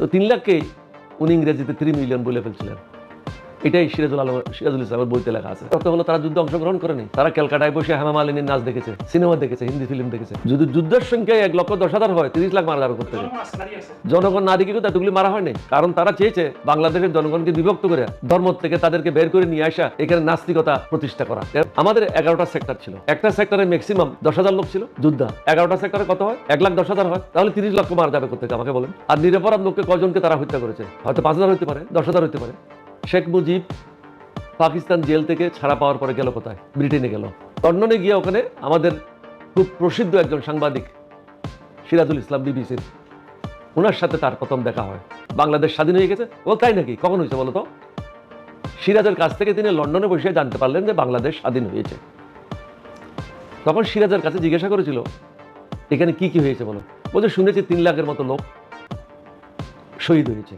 তো তিন লাখকে উনি ইংরেজিতে থ্রি মিলিয়ন বলে ফেলছিলেন। এটাই সিরাজুল আলম সিরাজুল ইসলামের বইতে লেখা আছে। তত হলো তারা যুদ্ধে অংশগ্রহণ করেনি। তারা ক্যালকাটায় বসে হেমা মালিনীর নাচ দেখেছে সিনেমা দেখেছে হিন্দি ফিল্ম দেখেছে। যদি যুদ্ধের সংখ্যায় এক লক্ষ দশ হাজার হয় তিরিশ লাখ মারা যাবে করতে জনগণ না দেখে কিন্তু এতগুলি মারা হয়নি। কারণ তারা চেয়েছে বাংলাদেশের জনগণকে বিভক্ত করে ধর্ম থেকে তাদেরকে বের করে নিয়ে আসা এখানে নাস্তিকতা প্রতিষ্ঠা করা। আমাদের এগারোটা সেক্টর ছিল। একটা সেক্টরে ম্যাক্সিমাম দশ হাজার লোক ছিল যোদ্ধা। এগারোটা সেক্টরে কত হয়? এক লাখ দশ হাজার হয়। তাহলে তিরিশ লক্ষ মারা যাবে করতে আমাকে বলেন? আর নিরপরাধ লোককে কজনকে তারা হত্যা করেছে? হয়তো পাঁচ হাজার হতে পারে দশ হাজার হতে পারে। শেখ মুজিব পাকিস্তান জেল থেকে ছাড়া পাওয়ার পরে গেল কোথায়? ব্রিটেনে গেল। লন্ডনে গিয়ে ওখানে আমাদের খুব প্রসিদ্ধ একজন সাংবাদিক, সিরাজুল ইসলাম বিবিসির ওনার সাথে তার প্রথম দেখা হয়। বাংলাদেশ স্বাধীন হয়ে গেছে। ও তাই নাকি? কখন হয়েছে বলো তো? সিরাজের কাছ থেকে তিনি লন্ডনে বসে জানতে পারলেন যে বাংলাদেশ স্বাধীন হয়েছে। তখন সিরাজের কাছে জিজ্ঞাসা করেছিল, এখানে কি কি হয়েছে বলো? বলছে, শুনেছি তিন লাখের মতো লোক শহীদ হয়েছে।